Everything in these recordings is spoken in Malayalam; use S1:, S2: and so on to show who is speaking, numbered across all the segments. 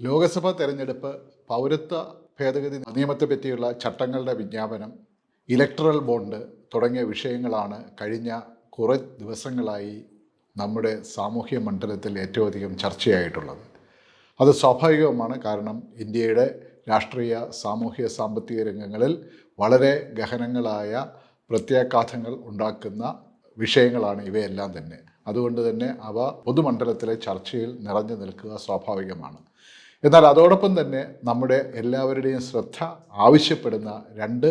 S1: ലോക്സഭാ തെരഞ്ഞെടുപ്പ് പൗരത്വ ഭേദഗതി നിയമത്തെ പറ്റിയുള്ള ചട്ടങ്ങളുടെ വിജ്ഞാപനം ഇലക്ട്രൽ ബോണ്ട് തുടങ്ങിയ വിഷയങ്ങളാണ് കഴിഞ്ഞ കുറേ ദിവസങ്ങളായി നമ്മുടെ സാമൂഹ്യ മണ്ഡലത്തിൽ ഏറ്റവും അധികം ചർച്ചയായിട്ടുള്ളത്. അത് സ്വാഭാവികവുമാണ് കാരണം ഇന്ത്യയുടെ രാഷ്ട്രീയ സാമൂഹ്യ സാമ്പത്തിക രംഗങ്ങളിൽ വളരെ ഗഹനങ്ങളായ പ്രത്യാഘാതങ്ങൾ ഉണ്ടാക്കുന്ന വിഷയങ്ങളാണ് ഇവയെല്ലാം തന്നെ. അതുകൊണ്ട് തന്നെ അവ പൊതുമണ്ഡലത്തിലെ ചർച്ചയിൽ നിറഞ്ഞു നിൽക്കുക സ്വാഭാവികമാണ്. എന്നാൽ അതോടൊപ്പം തന്നെ നമ്മുടെ എല്ലാവരുടെയും ശ്രദ്ധ ആവശ്യപ്പെടുന്ന രണ്ട്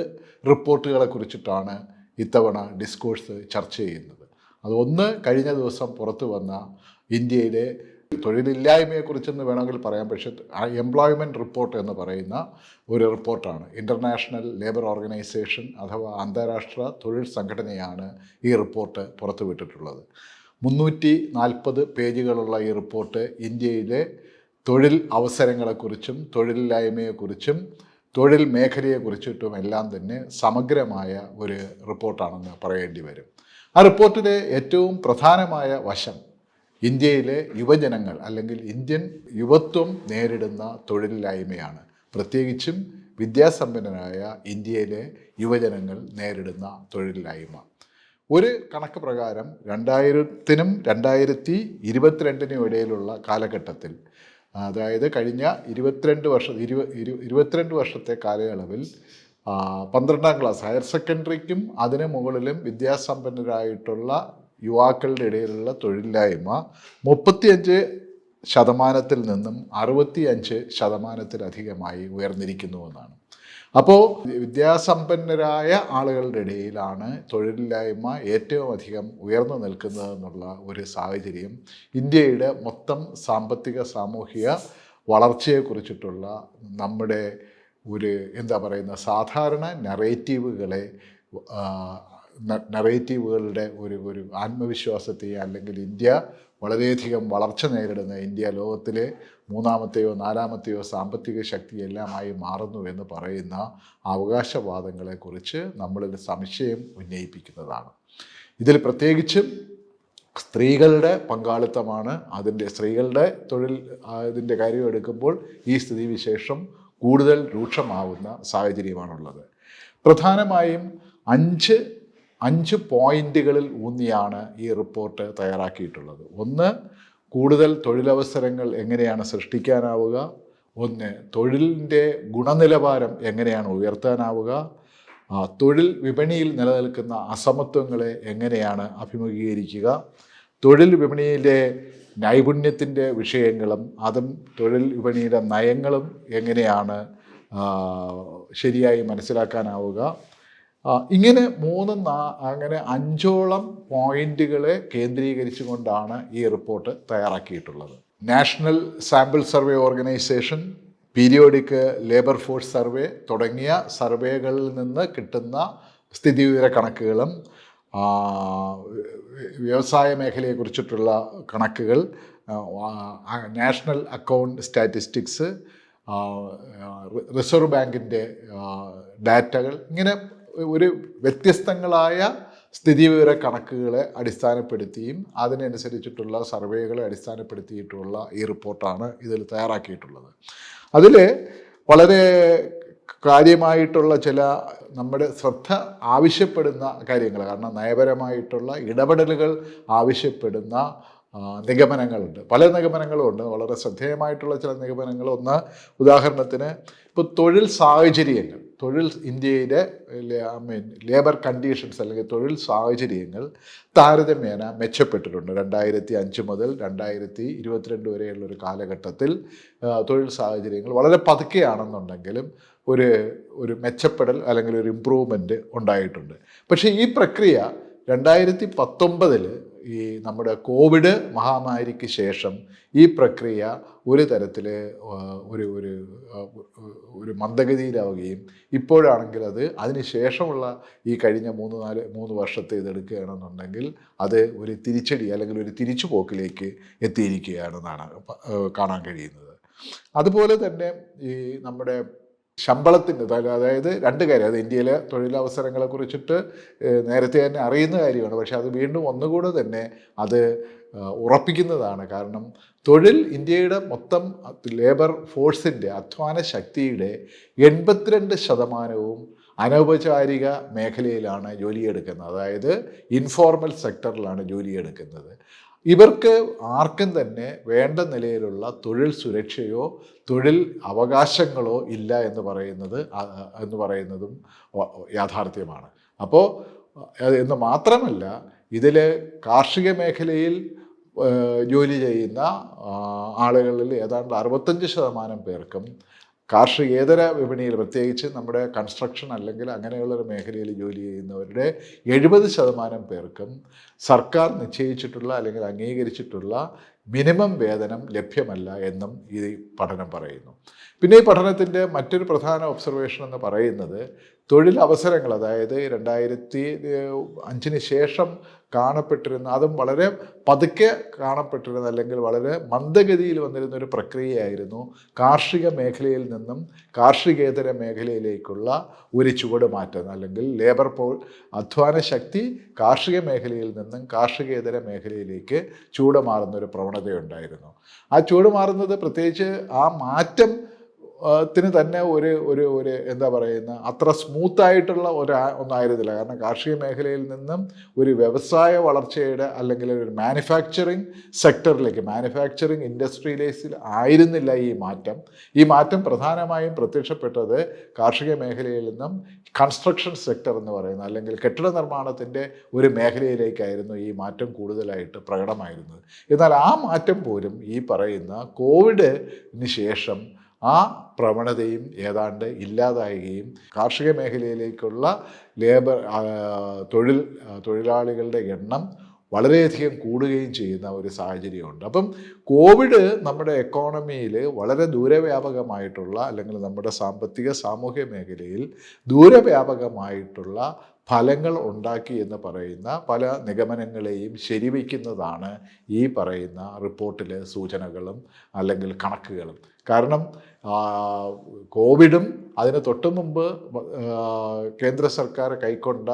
S1: റിപ്പോർട്ടുകളെ കുറിച്ചിട്ടാണ് ഇത്തവണ ഡിസ്കോഴ്സ് ചർച്ച ചെയ്യുന്നത്. അത് ഒന്ന് കഴിഞ്ഞ ദിവസം പുറത്തു വന്ന ഇന്ത്യയിലെ തൊഴിലില്ലായ്മയെക്കുറിച്ചെന്ന് വേണമെങ്കിൽ പറയാം പക്ഷേ എംപ്ലോയ്മെന്റ് റിപ്പോർട്ട് എന്ന് പറയുന്ന ഒരു റിപ്പോർട്ടാണ്. ഇന്റർനാഷണൽ ലേബർ ഓർഗനൈസേഷൻ അഥവാ അന്താരാഷ്ട്ര തൊഴിൽ സംഘടനയാണ് ഈ റിപ്പോർട്ട് പുറത്തുവിട്ടിട്ടുള്ളത്. മുന്നൂറ്റി നാൽപ്പത് പേജുകളുള്ള ഈ റിപ്പോർട്ട് ഇന്ത്യയിലെ തൊഴിൽ അവസരങ്ങളെക്കുറിച്ചും തൊഴിലില്ലായ്മയെക്കുറിച്ചും തൊഴിൽ മേഖലയെക്കുറിച്ചിട്ടും എല്ലാം തന്നെ സമഗ്രമായ ഒരു റിപ്പോർട്ടാണെന്ന് പറയേണ്ടി വരും. ആ റിപ്പോർട്ടിലെ ഏറ്റവും പ്രധാനമായ വശം ഇന്ത്യയിലെ യുവജനങ്ങൾ അല്ലെങ്കിൽ ഇന്ത്യൻ യുവത്വം നേരിടുന്ന തൊഴിലില്ലായ്മയാണ്. പ്രത്യേകിച്ചും വിദ്യാസമ്പന്നരായ ഇന്ത്യയിലെ യുവജനങ്ങൾ നേരിടുന്ന തൊഴിലില്ലായ്മ. ഒരു കണക്ക് പ്രകാരം രണ്ടായിരത്തിനും രണ്ടായിരത്തി ഇരുപത്തിരണ്ടിനും ഇടയിലുള്ള കാലഘട്ടത്തിൽ അതായത് കഴിഞ്ഞ ഇരുപത്തിരണ്ട് വർഷ ഇരുപ ഇരു ഇരുപത്തിരണ്ട് വർഷത്തെ കാലയളവിൽ പന്ത്രണ്ടാം ക്ലാസ് ഹയർ സെക്കൻഡറിക്കും അതിന് മുകളിലും വിദ്യാസമ്പന്നരായിട്ടുള്ള യുവാക്കളുടെ ഇടയിലുള്ള തൊഴിലില്ലായ്മ മുപ്പത്തിയഞ്ച് ശതമാനത്തിൽ നിന്നും ശതമാനത്തിലധികമായി ഉയർന്നിരിക്കുന്നുവെന്നാണ് അപ്പോൾ വിദ്യാസമ്പന്നരായ ആളുകളുടെ ഇടയിലാണ് തൊഴിലില്ലായ്മ ഏറ്റവും അധികം ഉയർന്നു നിൽക്കുന്നതെന്നുള്ള ഒരു സാഹചര്യം ഇന്ത്യയുടെ മൊത്തം സാമ്പത്തിക സാമൂഹിക വളർച്ചയെക്കുറിച്ചിട്ടുള്ള നമ്മുടെ ഒരു എന്താ പറയുന്ന സാധാരണ നറേറ്റീവുകളെ നറേറ്റീവുകളുടെ ഒരു ഒരു ആത്മവിശ്വാസത്തെ അല്ലെങ്കിൽ ഇന്ത്യ വളരെയധികം വളർച്ച നേരിടുന്ന ഇന്ത്യ ലോകത്തിലെ മൂന്നാമത്തെയോ നാലാമത്തെയോ സാമ്പത്തിക ശക്തിയെല്ലാമായി മാറുന്നു എന്ന് പറയുന്ന അവകാശവാദങ്ങളെക്കുറിച്ച് നമ്മളിൽ സംശയം ഉന്നയിപ്പിക്കുന്നതാണ്. ഇതിൽ പ്രത്യേകിച്ചും സ്ത്രീകളുടെ പങ്കാളിത്തമാണ്. അതിന്റെ സ്ത്രീകളുടെ തൊഴിൽ ഇതിന്റെ കാര്യം എടുക്കുമ്പോൾ ഈ സ്ഥിതിവിശേഷം കൂടുതൽ രൂക്ഷമാവുന്ന സാഹചര്യമാണുള്ളത്. പ്രധാനമായും അഞ്ച് അഞ്ച് പോയിന്റുകളിൽ ഊന്നിയാണ് ഈ റിപ്പോർട്ട് തയ്യാറാക്കിയിട്ടുള്ളത്. ഒന്ന് കൂടുതൽ തൊഴിലവസരങ്ങൾ എങ്ങനെയാണ് സൃഷ്ടിക്കാനാവുക? ഒന്ന് തൊഴിലിന്റെ ഗുണനിലവാരം എങ്ങനെയാണ് ഉയർത്താനാവുക? തൊഴിൽ വിപണിയിൽ നിലനിൽക്കുന്ന അസമത്വങ്ങളെ എങ്ങനെയാണ് അഭിമുഖീകരിക്കുക? തൊഴിൽ വിപണിയിലെ നൈപുണ്യത്തിന്റെ വിഷയങ്ങളും അതും തൊഴിൽ വിപണിയുടെ നയങ്ങളും എങ്ങനെയാണ് ശരിയായി മനസ്സിലാക്കാനാവുക? ഇങ്ങനെ മൂന്ന് അങ്ങനെ അഞ്ചോളം പോയിന്റുകളെ കേന്ദ്രീകരിച്ചുകൊണ്ടാണ് ഈ റിപ്പോർട്ട് തയ്യാറാക്കിയിട്ടുള്ളത്. National sample survey organisation periodic labour force survey തുടങ്ങിയ സർവേകളിൽ നിന്ന് കിട്ടുന്ന സ്ഥിതിവിവര കണക്കുകളും വ്യവസായ മേഖലയെക്കുറിച്ചിട്ടുള്ള കണക്കുകൾ നാഷണൽ അക്കൗണ്ട് സ്റ്റാറ്റിസ്റ്റിക്സ് റിസർവ് ബാങ്കിന്റെ ഡാറ്റകൾ ഇങ്ങനെ ഒരു വ്യത്യസ്തങ്ങളായ സ്ഥിതിവിവര കണക്കുകളെ അടിസ്ഥാനപ്പെടുത്തിയും അതിനനുസരിച്ചിട്ടുള്ള സർവേകളെ അടിസ്ഥാനപ്പെടുത്തിയിട്ടുള്ള ഈ റിപ്പോർട്ടാണ് ഇതിൽ തയ്യാറാക്കിയിട്ടുള്ളത്. അതിൽ വളരെ കാര്യമായിട്ടുള്ള ചില നമ്മുടെ ശ്രദ്ധ ആവശ്യപ്പെടുന്ന കാര്യങ്ങൾ കാരണം നയപരമായിട്ടുള്ള ഇടപെടലുകൾ ആവശ്യപ്പെടുന്ന നിഗമനങ്ങളുണ്ട്. പല നിഗമനങ്ങളും ഉണ്ട്. വളരെ ശ്രദ്ധേയമായിട്ടുള്ള ചില നിഗമനങ്ങൾ. ഒന്ന് ഉദാഹരണത്തിന് ഇപ്പോൾ തൊഴിൽ സാഹചര്യങ്ങൾ. തൊഴിൽ ഇന്ത്യയിലെ ഐ മീൻ ലേബർ കണ്ടീഷൻസ് അല്ലെങ്കിൽ തൊഴിൽ സാഹചര്യങ്ങൾ താരതമ്യേന മെച്ചപ്പെട്ടിട്ടുണ്ട്. രണ്ടായിരത്തി അഞ്ച് മുതൽ രണ്ടായിരത്തി ഇരുപത്തിരണ്ട് വരെയുള്ള ഒരു കാലഘട്ടത്തിൽ തൊഴിൽ സാഹചര്യങ്ങൾ വളരെ പതുക്കെയാണെന്നുണ്ടെങ്കിലും ഒരു ഒരു മെച്ചപ്പെടൽ അല്ലെങ്കിൽ ഒരു ഇമ്പ്രൂവ്മെന്റ് ഉണ്ടായിട്ടുണ്ട്. പക്ഷേ ഈ പ്രക്രിയ രണ്ടായിരത്തി പത്തൊമ്പതിൽ ഈ നമ്മുടെ കോവിഡ് മഹാമാരിക്ക് ശേഷം ഈ പ്രക്രിയ ഒരു തരത്തിൽ ഒരു ഒരു ഒരു മന്ദഗതിയിലാവുകയും ഇപ്പോഴാണെങ്കിൽ അത് അതിന് ശേഷമുള്ള ഈ കഴിഞ്ഞ മൂന്ന് നാല് മൂന്ന് വർഷത്തെ ഇതെടുക്കുകയാണെന്നുണ്ടെങ്കിൽ അത് ഒരു തിരിച്ചടി അല്ലെങ്കിൽ ഒരു തിരിച്ചുപോക്കിലേക്ക് എത്തിയിരിക്കുകയാണെന്നാണ് കാണാൻ കഴിയുന്നത്. അതുപോലെ തന്നെ ഈ നമ്മുടെ ശമ്പളത്തിന്റെ അതായത് രണ്ട് കാര്യം. അത് ഇന്ത്യയിലെ തൊഴിലവസരങ്ങളെ കുറിച്ചിട്ട് നേരത്തെ തന്നെ അറിയുന്ന കാര്യമാണ്. പക്ഷേ അത് വീണ്ടും ഒന്നുകൂടെ തന്നെ അത് ഉറപ്പിക്കുന്നതാണ്. കാരണം തൊഴിൽ ഇന്ത്യയുടെ മൊത്തം ലേബർ ഫോഴ്സിന്റെ അധ്വാന ശക്തിയുടെ എൺപത്തിരണ്ട് ശതമാനവും അനൗപചാരിക മേഖലയിലാണ് ജോലിയെടുക്കുന്നത്. അതായത് ഇൻഫോർമൽ സെക്ടറിലാണ് ജോലിയെടുക്കുന്നത്. ഇവർക്ക് ആർക്കും തന്നെ വേണ്ട നിലയിലുള്ള തൊഴിൽ സുരക്ഷയോ തൊഴിൽ അവകാശങ്ങളോ ഇല്ല എന്ന് പറയുന്നത് എന്ന് പറയുന്നതും യാഥാർത്ഥ്യമാണ്. അപ്പോൾ എന്ന് മാത്രമല്ല ഇതിൽ കാർഷിക മേഖലയിൽ ജോലി ചെയ്യുന്ന ആളുകളിൽ ഏതാണ്ട് അറുപത്തഞ്ച് ശതമാനം പേർക്കും കാർഷികേതര വിപണിയിൽ പ്രത്യേകിച്ച് നമ്മുടെ കൺസ്ട്രക്ഷൻ അല്ലെങ്കിൽ അങ്ങനെയുള്ളൊരു മേഖലയിൽ ജോലി ചെയ്യുന്നവരുടെ എഴുപത് ശതമാനം പേർക്കും സർക്കാർ നിശ്ചയിച്ചിട്ടുള്ള അല്ലെങ്കിൽ അംഗീകരിച്ചിട്ടുള്ള മിനിമം വേതനം ലഭ്യമല്ല എന്നും ഈ പഠനം പറയുന്നു. പിന്നെ ഈ പഠനത്തിന്റെ മറ്റൊരു പ്രധാന ഒബ്സർവേഷൻ എന്ന് പറയുന്നത് തൊഴിലവസരങ്ങൾ അതായത് രണ്ടായിരത്തി അഞ്ചിന് ശേഷം കാണപ്പെട്ടിരുന്ന അതും വളരെ പതുക്കെ കാണപ്പെട്ടിരുന്ന അല്ലെങ്കിൽ വളരെ മന്ദഗതിയിൽ വന്നിരുന്ന ഒരു പ്രക്രിയയായിരുന്നു കാർഷിക മേഖലയിൽ നിന്നും കാർഷികേതര മേഖലയിലേക്കുള്ള ഒരു ചുവടുമാറ്റം അല്ലെങ്കിൽ ലേബർ പോൾ അധ്വാന ശക്തി കാർഷിക മേഖലയിൽ നിന്നും കാർഷികേതര മേഖലയിലേക്ക് ചൂടുമാറുന്ന ഒരു പ്രവണതയുണ്ടായിരുന്നു. ആ ചൂട് ചൂടുമാറുന്നത് പ്രത്യേകിച്ച് ആ മാറ്റം ത്തിന് തന്നെ ഒരു ഒരു ഒരു എന്താ പറയുന്ന അത്ര സ്മൂത്തായിട്ടുള്ള ഒരു ഒന്നായിരുന്നില്ല. കാരണം കാർഷിക മേഖലയിൽ നിന്നും ഒരു വ്യവസായ വളർച്ചയുടെ അല്ലെങ്കിൽ ഒരു മാനുഫാക്ചറിങ് സെക്ടറിലേക്ക് മാനുഫാക്ചറിങ് ഇൻഡസ്ട്രിയിലേസിൽ ആയിരുന്നില്ല ഈ മാറ്റം. ഈ മാറ്റം പ്രധാനമായും പ്രത്യക്ഷപ്പെട്ടത് കാർഷിക മേഖലയിൽ നിന്നും കൺസ്ട്രക്ഷൻ സെക്ടർ എന്ന് പറയുന്ന അല്ലെങ്കിൽ കെട്ടിട നിർമ്മാണത്തിന്റെ ഒരു മേഖലയിലേക്കായിരുന്നു ഈ മാറ്റം കൂടുതലായിട്ട് പ്രകടമായിരുന്നത്. എന്നാൽ ആ മാറ്റം പോലും ഈ പറയുന്ന കോവിഡിന് ശേഷം ആ പ്രവണതയും ഏതാണ്ട് ഇല്ലാതാകുകയും കാർഷിക മേഖലയിലേക്കുള്ള ലേബർ തൊഴിൽ തൊഴിലാളികളുടെ എണ്ണം വളരെയധികം കൂടുകയും ചെയ്യുന്ന ഒരു സാഹചര്യമുണ്ട്. അപ്പം കോവിഡ് നമ്മുടെ എക്കോണമിയിൽ വളരെ ദൂരവ്യാപകമായിട്ടുള്ള അല്ലെങ്കിൽ നമ്മുടെ സാമ്പത്തിക സാമൂഹ്യ മേഖലയിൽ ദൂരവ്യാപകമായിട്ടുള്ള ഫലങ്ങൾ ഉണ്ടാക്കി എന്ന് പറയുന്ന പല നിഗമനങ്ങളെയും ശരിവയ്ക്കുന്നതാണ് ഈ പറയുന്ന റിപ്പോർട്ടിലെ സൂചനകളും അല്ലെങ്കിൽ കണക്കുകളും. കാരണം കോവിഡും അതിന് തൊട്ടു മുമ്പ് കേന്ദ്ര സർക്കാർ കൈക്കൊണ്ട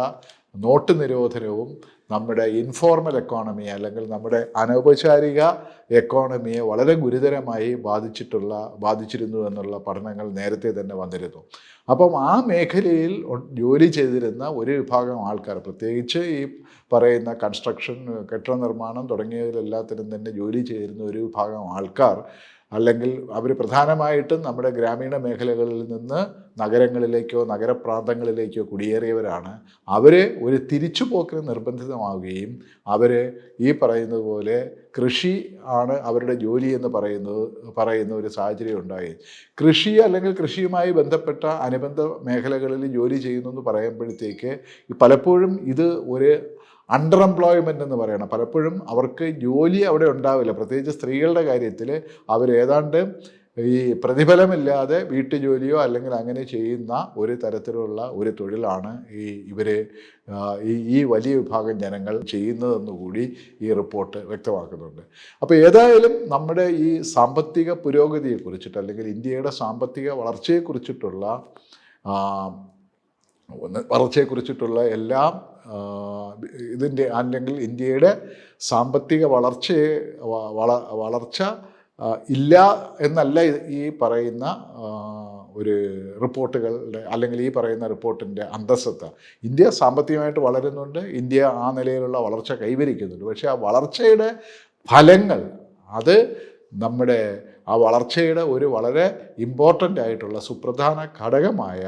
S1: നോട്ട് നിരോധനവും നമ്മുടെ ഇൻഫോർമൽ എക്കോണമി അല്ലെങ്കിൽ നമ്മുടെ അനൗപചാരിക എക്കോണമിയെ വളരെ ഗുരുതരമായി ബാധിച്ചിട്ടുള്ള ബാധിച്ചിരുന്നു എന്നുള്ള പഠനങ്ങൾ നേരത്തെ തന്നെ വന്നിരുന്നു. അപ്പം ആ മേഖലയിൽ ജോലി ചെയ്തിരുന്ന ഒരു വിഭാഗം ആൾക്കാർ പ്രത്യേകിച്ച് ഈ പറയുന്ന കൺസ്ട്രക്ഷൻ കെട്ടിട നിർമ്മാണം തുടങ്ങിയതിലെല്ലാത്തിനും തന്നെ ജോലി ചെയ്തിരുന്ന ഒരു വിഭാഗം ആൾക്കാർ അല്ലെങ്കിൽ അവർ പ്രധാനമായിട്ടും നമ്മുടെ ഗ്രാമീണ മേഖലകളിൽ നിന്ന് നഗരങ്ങളിലേക്കോ നഗരപ്രാന്തങ്ങളിലേക്കോ കുടിയേറിയവരാണ്. അവർ ഒരു തിരിച്ചുപോക്കിന് നിർബന്ധിതമാവുകയും അവർ ഈ പറയുന്നതുപോലെ കൃഷി ആണ് അവരുടെ ജോലി എന്ന് പറയുന്നത് പറയുന്ന ഒരു സാഹചര്യം ഉണ്ടായി. കൃഷി അല്ലെങ്കിൽ കൃഷിയുമായി ബന്ധപ്പെട്ട അനുബന്ധ മേഖലകളിൽ ജോലി ചെയ്യുന്നു എന്ന് പറയുമ്പോഴത്തേക്ക് പലപ്പോഴും ഇത് ഒരു അണ്ടർ എംപ്ലോയ്മെന്റ് എന്ന് പറയണം. പലപ്പോഴും അവർക്ക് ജോലി അവിടെ ഉണ്ടാവില്ല. പ്രത്യേകിച്ച് സ്ത്രീകളുടെ കാര്യത്തിൽ അവരേതാണ്ട് ഈ പ്രതിഫലമില്ലാതെ വീട്ടുജോലിയോ അല്ലെങ്കിൽ അങ്ങനെ ചെയ്യുന്ന ഒരു തരത്തിലുള്ള ഒരു തൊഴിലാണ് ഈ ഇവർ ഈ വലിയ വിഭാഗം ജനങ്ങൾ ചെയ്യുന്നതെന്ന് കൂടി ഈ റിപ്പോർട്ട് വ്യക്തമാക്കുന്നുണ്ട്. അപ്പോൾ ഏതായാലും നമ്മുടെ ഈ സാമ്പത്തിക പുരോഗതിയെക്കുറിച്ചിട്ട് അല്ലെങ്കിൽ ഇന്ത്യയുടെ സാമ്പത്തിക വളർച്ചയെക്കുറിച്ചിട്ടുള്ള വളർച്ചയെക്കുറിച്ചിട്ടുള്ള എല്ലാം ഇതിന്റെ അല്ലെങ്കിൽ ഇന്ത്യയുടെ സാമ്പത്തിക വളർച്ചയെ വള വളർച്ച ഇല്ല എന്നല്ല ഈ പറയുന്ന ഒരു റിപ്പോർട്ടുകളുടെ അല്ലെങ്കിൽ ഈ പറയുന്ന റിപ്പോർട്ടിന്റെ അന്തസ്സത്ത. ഇന്ത്യ സാമ്പത്തികമായിട്ട് വളരുന്നുണ്ട്. ഇന്ത്യ ആ നിലയിലുള്ള വളർച്ച കൈവരിക്കുന്നുണ്ട്. പക്ഷേ ആ വളർച്ചയുടെ ഫലങ്ങൾ അത് നമ്മുടെ ആ വളർച്ചയുടെ ഒരു വളരെ ഇമ്പോർട്ടന്റ് ആയിട്ടുള്ള സുപ്രധാന ഘടകമായ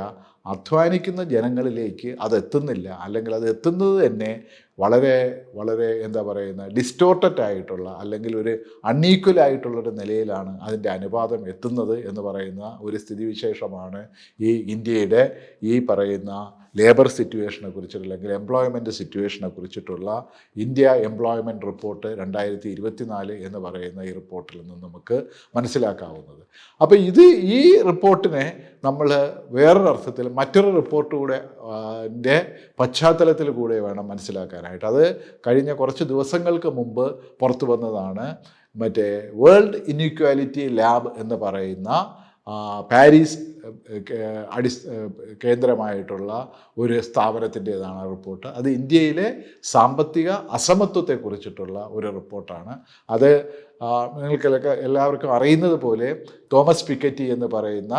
S1: അധ്വാനിക്കുന്ന ജനങ്ങളിലേക്ക് അത് എത്തുന്നില്ല അല്ലെങ്കിൽ അത് എത്തുന്നത് തന്നെ വളരെ വളരെ എന്താ പറയുന്ന ഡിസ്റ്റോർട്ടഡ് ആയിട്ടുള്ള അല്ലെങ്കിൽ ഒരു അൺഈക്വൽ ആയിട്ടുള്ളൊരു നിലയിലാണ് അതിന്റെ അനുപാതം എത്തുന്നത് എന്ന് പറയുന്ന ഒരു സ്ഥിതിവിശേഷമാണ് ഈ ഇന്ത്യയുടെ ഈ പറയുന്ന ലേബർ സിറ്റുവേഷനെ കുറിച്ചിട്ട് അല്ലെങ്കിൽ എംപ്ലോയ്മെന്റ് സിറ്റുവേഷനെ കുറിച്ചിട്ടുള്ള ഇന്ത്യ എംപ്ലോയ്മെന്റ് റിപ്പോർട്ട് രണ്ടായിരത്തി ഇരുപത്തിനാല് എന്ന് പറയുന്ന ഈ റിപ്പോർട്ടിൽ നിന്ന് നമുക്ക് മനസ്സിലാക്കാവുന്നത്. അപ്പോൾ ഇത് ഈ റിപ്പോർട്ടിനെ നമ്മൾ വേറൊരർത്ഥത്തിൽ മറ്റൊരു റിപ്പോർട്ട് കൂടെ ന്റെ പശ്ചാത്തലത്തിൽ കൂടെ വേണം മനസ്സിലാക്കാനായിട്ട്. അത് കഴിഞ്ഞ കുറച്ച് ദിവസങ്ങൾക്ക് മുമ്പ് പുറത്തു വന്നതാണ് മറ്റേ വേൾഡ് ഇൻഇക്വാലിറ്റി ലാബ് എന്ന് പറയുന്ന പാരീസ് അടിസ് കേന്ദ്രമായിട്ടുള്ള ഒരു സ്ഥാപനത്തിന്റെതാണ് റിപ്പോർട്ട്. അത് ഇന്ത്യയിലെ സാമ്പത്തിക അസമത്വത്തെക്കുറിച്ചിട്ടുള്ള ഒരു റിപ്പോർട്ടാണ്. അത് നിങ്ങൾക്ക് എല്ലാവർക്കും അറിയുന്നത് പോലെ തോമസ് പിക്കറ്റി എന്ന് പറയുന്ന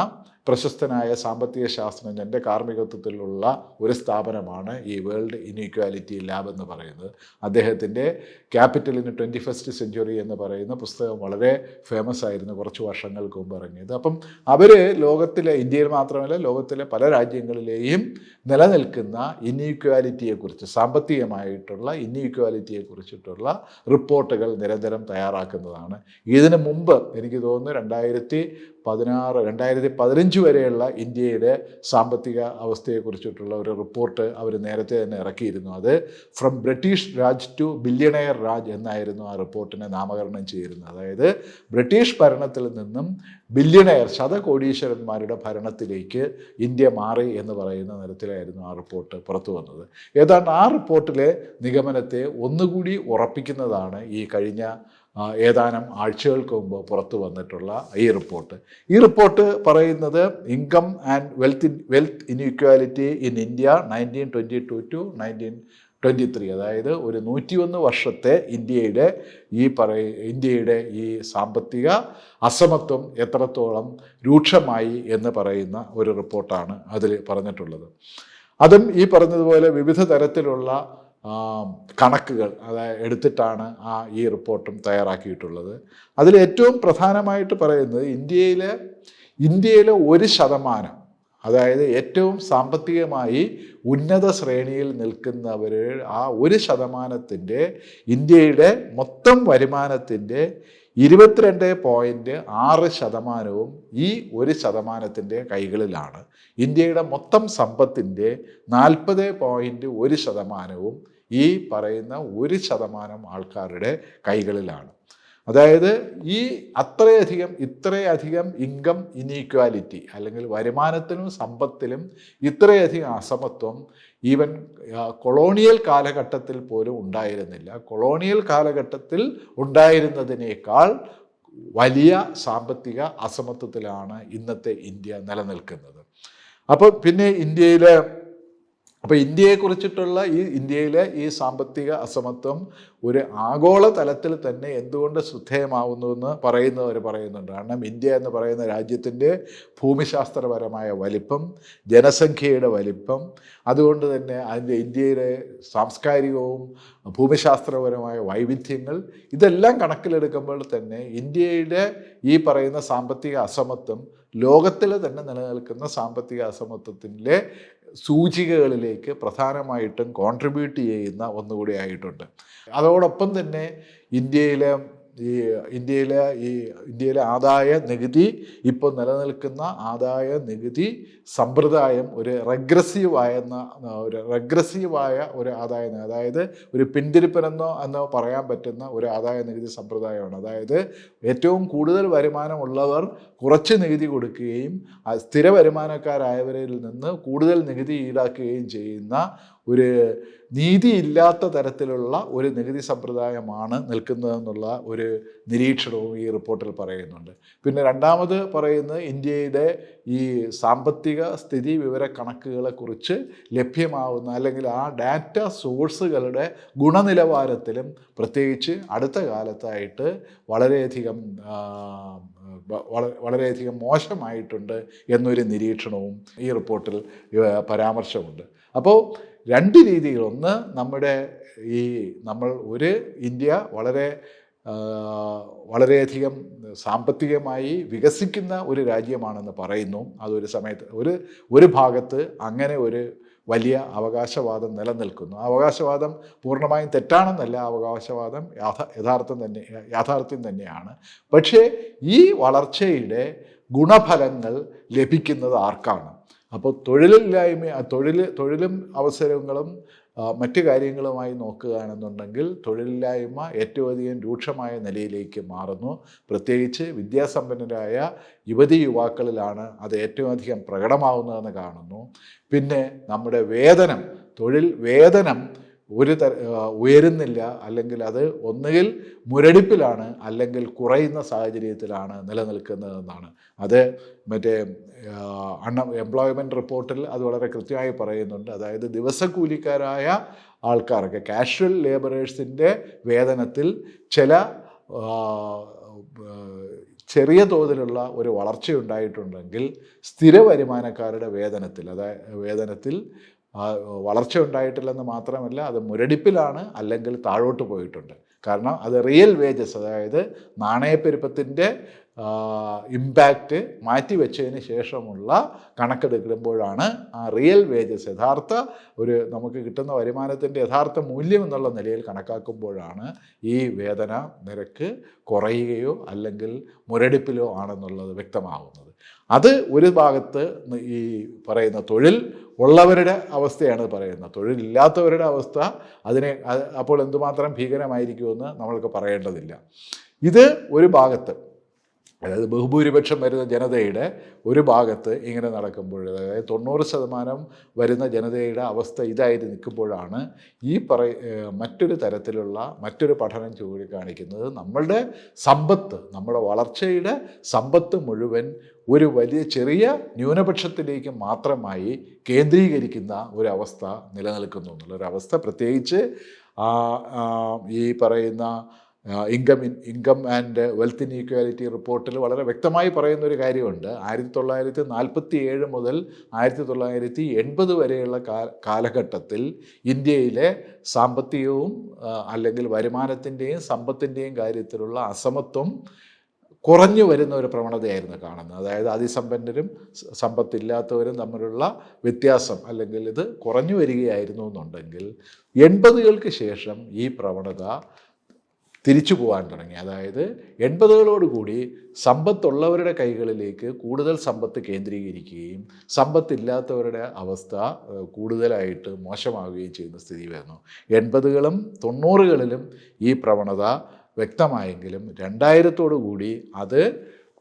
S1: പ്രശസ്തനായ സാമ്പത്തിക ശാസ്ത്രജ്ഞന്റെ കാർമ്മികത്വത്തിലുള്ള ഒരു സ്ഥാപനമാണ് ഈ വേൾഡ് ഇൻഇക്വാലിറ്റി ലാബ് എന്ന് പറയുന്നത്. അദ്ദേഹത്തിന്റെ capital in twenty first century എന്ന് പറയുന്ന പുസ്തകം വളരെ ഫേമസ് ആയിരുന്നു കുറച്ച് വർഷങ്ങൾക്ക് മുമ്പ് ഇറങ്ങിയത്. അപ്പം അവർ ലോകത്തിലെ ഇന്ത്യയിൽ മാത്രമല്ല ലോകത്തിലെ പല രാജ്യങ്ങളിലെയും നിലനിൽക്കുന്ന ഇൻഇക്വാലിറ്റിയെക്കുറിച്ച് സാമ്പത്തികമായിട്ടുള്ള ഇൻഇക്വാലിറ്റിയെക്കുറിച്ചിട്ടുള്ള റിപ്പോർട്ടുകൾ നിരന്തരം തയ്യാറാക്കുന്നതാണ്. ഇതിനു മുമ്പ് എനിക്ക് തോന്നുന്നു രണ്ടായിരത്തി പതിനാറ് രണ്ടായിരത്തി പതിനഞ്ച് വരെയുള്ള ഇന്ത്യയുടെ സാമ്പത്തിക അവസ്ഥയെക്കുറിച്ചിട്ടുള്ള ഒരു റിപ്പോർട്ട് അവർ നേരത്തെ തന്നെ ഇറക്കിയിരുന്നു. അത് from British Raj to billionaire Raj എന്നായിരുന്നു ആ റിപ്പോർട്ടിനെ നാമകരണം ചെയ്തിരുന്നത്. അതായത് ബ്രിട്ടീഷ് ഭരണത്തിൽ നിന്നും ബില്യണയർ ശതകോടീശ്വരന്മാരുടെ ഭരണത്തിലേക്ക് ഇന്ത്യ മാറി എന്ന് പറയുന്ന തരത്തിലായിരുന്നു ആ റിപ്പോർട്ട് പുറത്തു വന്നത്. ഏതാണ്ട് ആ റിപ്പോർട്ടിലെ നിഗമനത്തെ ഒന്നുകൂടി ഉറപ്പിക്കുന്നതാണ് ഈ കഴിഞ്ഞ ഏതാനും ആഴ്ചകൾക്ക് മുമ്പ് പുറത്തു വന്നിട്ടുള്ള ഈ റിപ്പോർട്ട്. ഈ റിപ്പോർട്ട് പറയുന്നത് income and wealth in wealth inequality in India nineteen twenty two to nineteen twenty three അതായത് ഒരു നൂറ്റിയൊന്ന് വർഷത്തെ ഇന്ത്യയുടെ ഈ പറയ ഇന്ത്യയുടെ ഈ സാമ്പത്തിക അസമത്വം എത്രത്തോളം രൂക്ഷമായി എന്ന് പറയുന്ന ഒരു റിപ്പോർട്ടാണ് അതിൽ പറഞ്ഞിട്ടുള്ളത്. അതും ഈ പറഞ്ഞതുപോലെ വിവിധ തരത്തിലുള്ള കണക്കുകൾ അതായത് എടുത്തിട്ടാണ് ആ ഈ റിപ്പോർട്ടും തയ്യാറാക്കിയിട്ടുള്ളത്. അതിൽ ഏറ്റവും പ്രധാനമായിട്ട് പറയുന്നത് ഇന്ത്യയിലെ ഇന്ത്യയിലെ ഒരു ശതമാനം അതായത് ഏറ്റവും സാമ്പത്തികമായി ഉന്നത ശ്രേണിയിൽ നിൽക്കുന്നവർ ആ ഒരു ശതമാനത്തിന്റെ ഇന്ത്യയുടെ മൊത്തം വരുമാനത്തിന്റെ ഇരുപത്തിരണ്ട് പോയിന്റ് ആറ് ശതമാനവും ഈ ഒരു ശതമാനത്തിന്റെ കൈകളിലാണ്. ഇന്ത്യയുടെ മൊത്തം സമ്പത്തിന്റെ നാൽപ്പത് പോയിന്റ് ഒരു ശതമാനവും ഈ പറയുന്ന ഒരു ശതമാനം ആൾക്കാരുടെ കൈകളിലാണ്. അതായത് ഈ അത്രയധികം ഇത്രയധികം ഇൻകം ഇനീക്വാലിറ്റി അല്ലെങ്കിൽ വരുമാനത്തിലും സമ്പത്തിലും ഇത്രയധികം അസമത്വം ഈവൻ കൊളോണിയൽ കാലഘട്ടത്തിൽ പോലും ഉണ്ടായിരുന്നില്ല. കൊളോണിയൽ കാലഘട്ടത്തിൽ ഉണ്ടായിരുന്നതിനേക്കാൾ വലിയ സാമ്പത്തിക അസമത്വത്തിലാണ് ഇന്നത്തെ ഇന്ത്യ നിലനിൽക്കുന്നത്. അപ്പോൾ പിന്നെ ഇന്ത്യയിലെ അപ്പോൾ ഇന്ത്യയെക്കുറിച്ചിട്ടുള്ള ഈ ഇന്ത്യയിലെ ഈ സാമ്പത്തിക അസമത്വം ഒരു ആഗോള തലത്തിൽ തന്നെ എന്തുകൊണ്ട് ശ്രദ്ധേയമാവുന്നു എന്ന് പറയുന്നവർ പറയുന്നുണ്ട്. കാരണം ഇന്ത്യ എന്ന് പറയുന്ന രാജ്യത്തിന്റെ ഭൂമിശാസ്ത്രപരമായ വലിപ്പം ജനസംഖ്യയുടെ വലിപ്പം അതുകൊണ്ട് തന്നെ അതിന്റെ ഇന്ത്യയിലെ സാംസ്കാരികവും ഭൂമിശാസ്ത്രപരമായ വൈവിധ്യങ്ങൾ ഇതെല്ലാം കണക്കിലെടുക്കുമ്പോൾ തന്നെ ഇന്ത്യയുടെ ഈ പറയുന്ന സാമ്പത്തിക അസമത്വം ലോകത്തിൽ തന്നെ നിലനിൽക്കുന്ന സാമ്പത്തിക അസമത്വത്തിന്റെ സൂചികകളിലേക്ക് പ്രധാനമായിട്ടും കോൺട്രിബ്യൂട്ട് ചെയ്യുന്ന ഒന്നുകൂടി ആയിട്ടുണ്ട്. അതോടൊപ്പം തന്നെ ഇന്ത്യയിലെ ഈ ഇന്ത്യയിലെ ഈ ഇന്ത്യയിലെ ആദായ നികുതി ഇപ്പോൾ നിലനിൽക്കുന്ന ആദായ നികുതി സമ്പ്രദായം ഒരു റെഗ്രസീവായെന്ന ഒരു റെഗ്രസീവായ ഒരു ആദായ അതായത് ഒരു പിന്തിരിപ്പനെന്നോ എന്നോ പറയാൻ പറ്റുന്ന ഒരു ആദായ നികുതി സമ്പ്രദായമാണ്. അതായത് ഏറ്റവും കൂടുതൽ വരുമാനമുള്ളവർ കുറച്ച് നികുതി കൊടുക്കുകയും സ്ഥിര വരുമാനക്കാരായവരിൽ നിന്ന് കൂടുതൽ നികുതി ഈടാക്കുകയും ചെയ്യുന്ന ഒരു നീതിയില്ലാത്ത തരത്തിലുള്ള ഒരു നികുതി സമ്പ്രദായമാണ് നിൽക്കുന്നതെന്നുള്ള ഒരു നിരീക്ഷണവും ഈ റിപ്പോർട്ടിൽ പറയുന്നുണ്ട്. പിന്നെ രണ്ടാമത് പറയുന്നത് ഇന്ത്യയുടെ ഈ സാമ്പത്തിക സ്ഥിതി വിവര കണക്കുകളെക്കുറിച്ച് ലഭ്യമാവുന്ന അല്ലെങ്കിൽ ആ ഡാറ്റ സോഴ്സുകളുടെ ഗുണനിലവാരത്തിലും പ്രത്യേകിച്ച് അടുത്ത കാലത്തായിട്ട് വളരെയധികം വളരെയധികം മോശമായിട്ടുണ്ട് എന്നൊരു നിരീക്ഷണവും ഈ റിപ്പോർട്ടിൽ പരാമർശമുണ്ട്. അപ്പോൾ രണ്ട് രീതിയിൽ ഒന്ന് നമ്മുടെ ഈ നമ്മൾ ഒരു ഇന്ത്യ വളരെ വളരെയധികം സാമ്പത്തികമായി വികസിക്കുന്ന ഒരു രാജ്യമാണെന്ന് പറയുന്നു. അതൊരു സമയത്ത് ഒരു ഒരു ഭാഗത്ത് അങ്ങനെ ഒരു വലിയ അവകാശവാദം നിലനിൽക്കുന്നു. ആ അവകാശവാദം പൂർണമായും തെറ്റാണെന്നല്ല അവകാശവാദം യാഥാ യഥാർത്ഥം തന്നെ യാഥാർത്ഥ്യം തന്നെയാണ്. പക്ഷേ ഈ വളർച്ചയുടെ ഗുണഫലങ്ങൾ ലഭിക്കുന്നത് ആർക്കാണ്? അപ്പോൾ തൊഴിലില്ലായ്മ തൊഴിൽ തൊഴിലും അവസരങ്ങളും മറ്റു കാര്യങ്ങളുമായി നോക്കുകയാണെന്നുണ്ടെങ്കിൽ തൊഴിലില്ലായ്മ ഏറ്റവും അധികം രൂക്ഷമായ നിലയിലേക്ക് മാറുന്നു. പ്രത്യേകിച്ച് വിദ്യാസമ്പന്നരായ യുവതി യുവാക്കളിലാണ് അത് ഏറ്റവും അധികം പ്രകടമാവുന്നതെന്ന് കാണുന്നു. പിന്നെ നമ്മുടെ വേതനം തൊഴിൽ വേതനം ഒരു തര ഉയരുന്നില്ല അല്ലെങ്കിൽ അത് ഒന്നുകിൽ മുരടിപ്പിലാണ് അല്ലെങ്കിൽ കുറയുന്ന സാഹചര്യത്തിലാണ് നിലനിൽക്കുന്നതെന്നാണ്. അത് മറ്റേ അൺ എംപ്ലോയ്മെന്റ് റിപ്പോർട്ടിൽ അത് വളരെ കൃത്യമായി പറയുന്നുണ്ട്. അതായത് ദിവസക്കൂലിക്കാരായ ആൾക്കാർക്ക് കാഷ്വൽ ലേബറേഴ്സിന്റെ വേതനത്തിൽ ചില ചെറിയ തോതിലുള്ള ഒരു വളർച്ചയുണ്ടായിട്ടുണ്ടെങ്കിൽ സ്ഥിര വരുമാനക്കാരുടെ വേതനത്തിൽ അതായത് വേതനത്തിൽ വളർച്ച ഉണ്ടായിട്ടില്ലെന്ന് മാത്രമല്ല അത് മുരടിപ്പിലാണ് അല്ലെങ്കിൽ താഴോട്ട് പോയിട്ടുണ്ട്. കാരണം അത് റിയൽ വേജസ് അതായത് നാണയപ്പെരുപ്പത്തിന്റെ ഇമ്പാക്റ്റ് മാറ്റിവെച്ചതിന് ശേഷമുള്ള കണക്കെടുക്കുമ്പോഴാണ് ആ റിയൽ വേജസ് യഥാർത്ഥ ഒരു നമുക്ക് കിട്ടുന്ന വരുമാനത്തിന്റെ യഥാർത്ഥ മൂല്യം എന്നുള്ള നിലയിൽ കണക്കാക്കുമ്പോഴാണ് ഈ വേതന നിരക്ക് കുറയുകയോ അല്ലെങ്കിൽ മുരടിപ്പിലോ ആണെന്നുള്ളത് വ്യക്തമാകുന്നത് അത് ഒരു ഭാഗത്ത് ഈ പറയുന്ന തൊഴിൽ ഉള്ളവരുടെ അവസ്ഥയാണ് പറയുന്നത്. തൊഴിലില്ലാത്തവരുടെ അവസ്ഥ അതിനെ അപ്പോൾ എന്തുമാത്രം ഭീകരമായിരിക്കുമെന്ന് നമ്മൾക്ക് പറയേണ്ടതില്ല. ഇത് ഒരു ഭാഗത്ത് അതായത് ബഹുഭൂരിപക്ഷം വരുന്ന ജനതയുടെ ഒരു ഭാഗത്ത് ഇങ്ങനെ നടക്കുമ്പോൾ അതായത് തൊണ്ണൂറ് ശതമാനം വരുന്ന ജനതയുടെ അവസ്ഥ ഇതായി നിൽക്കുമ്പോഴാണ് ഈ പറ മറ്റൊരു തരത്തിലുള്ള മറ്റൊരു പഠനം ചൂണ്ടിക്കാണിക്കുന്നത് നമ്മളുടെ സമ്പത്ത് നമ്മുടെ വളർച്ചയുടെ സമ്പത്ത് മുഴുവൻ ഒരു വലിയ ചെറിയ ന്യൂനപക്ഷത്തിലേക്ക് മാത്രമായി കേന്ദ്രീകരിക്കുന്ന ഒരവസ്ഥ നിലനിൽക്കുന്നു. എന്നുള്ളൊരവസ്ഥ പ്രത്യേകിച്ച് ഈ പറയുന്ന income income and wealth inequality റിപ്പോർട്ടിൽ വളരെ വ്യക്തമായി പറയുന്ന ഒരു കാര്യമുണ്ട്. ആയിരത്തി തൊള്ളായിരത്തി നാൽപ്പത്തി ഏഴ് മുതൽ ആയിരത്തി തൊള്ളായിരത്തി എൺപത് വരെയുള്ള കാലഘട്ടത്തിൽ ഇന്ത്യയിലെ സാമ്പത്തികവും അല്ലെങ്കിൽ വരുമാനത്തിന്റെയും സമ്പത്തിന്റെയും കാര്യത്തിലുള്ള അസമത്വം കുറഞ്ഞു വരുന്ന ഒരു പ്രവണതയായിരുന്നു കാണുന്നത്. അതായത് അതിസമ്പന്നരും സമ്പത്തില്ലാത്തവരും തമ്മിലുള്ള വ്യത്യാസം അല്ലെങ്കിൽ ഇത് കുറഞ്ഞു വരികയായിരുന്നു എന്നുണ്ടെങ്കിൽ എൺപതുകൾക്ക് ശേഷം ഈ പ്രവണത തിരിച്ചു പോകാൻ തുടങ്ങി. അതായത് എൺപതുകളോടുകൂടി സമ്പത്തുള്ളവരുടെ കൈകളിലേക്ക് കൂടുതൽ സമ്പത്ത് കേന്ദ്രീകരിക്കുകയും സമ്പത്തില്ലാത്തവരുടെ അവസ്ഥ കൂടുതലായിട്ട് മോശമാവുകയും ചെയ്യുന്ന സ്ഥിതി വരുന്നു. എൺപതുകളും തൊണ്ണൂറുകളിലും ഈ പ്രവണത വ്യക്തമായെങ്കിലും രണ്ടായിരത്തോടു കൂടി അത്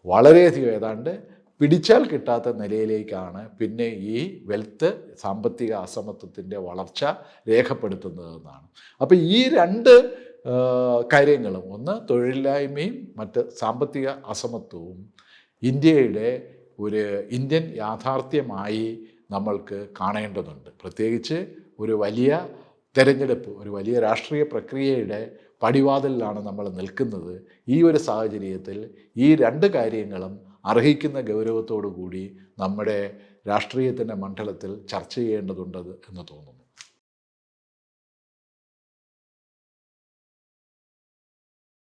S1: വളരെയധികം ഏതാണ്ട് പിടിച്ചാൽ കിട്ടാത്ത നിലയിലേക്കാണ് പിന്നെ ഈ വെൽത്ത് സാമ്പത്തിക അസമത്വത്തിന്റെ വളർച്ച രേഖപ്പെടുത്തുന്നതെന്നാണ് അപ്പോൾ ഈ രണ്ട് കാര്യങ്ങളും. ഒന്ന് തൊഴിലില്ലായ്മയും മറ്റ് സാമ്പത്തിക അസമത്വവും. ഇന്ത്യയുടെ ഒരു ഇന്ത്യൻ യാഥാർത്ഥ്യമായി നമ്മൾക്ക് കാണേണ്ടതുണ്ട്. പ്രത്യേകിച്ച് ഒരു വലിയ തെരഞ്ഞെടുപ്പ് ഒരു വലിയ രാഷ്ട്രീയ പ്രക്രിയയുടെ പടിവാതിലാണ് നമ്മൾ നിൽക്കുന്നത്. ഈ ഒരു സാഹചര്യത്തിൽ ഈ രണ്ട് കാര്യങ്ങളും അർഹിക്കുന്ന ഗൗരവത്തോടു കൂടി നമ്മുടെ രാഷ്ട്രീയത്തിന്റെ മണ്ഡലത്തിൽ ചർച്ച ചെയ്യേണ്ടതുണ്ട് എന്ന് തോന്നുന്നു.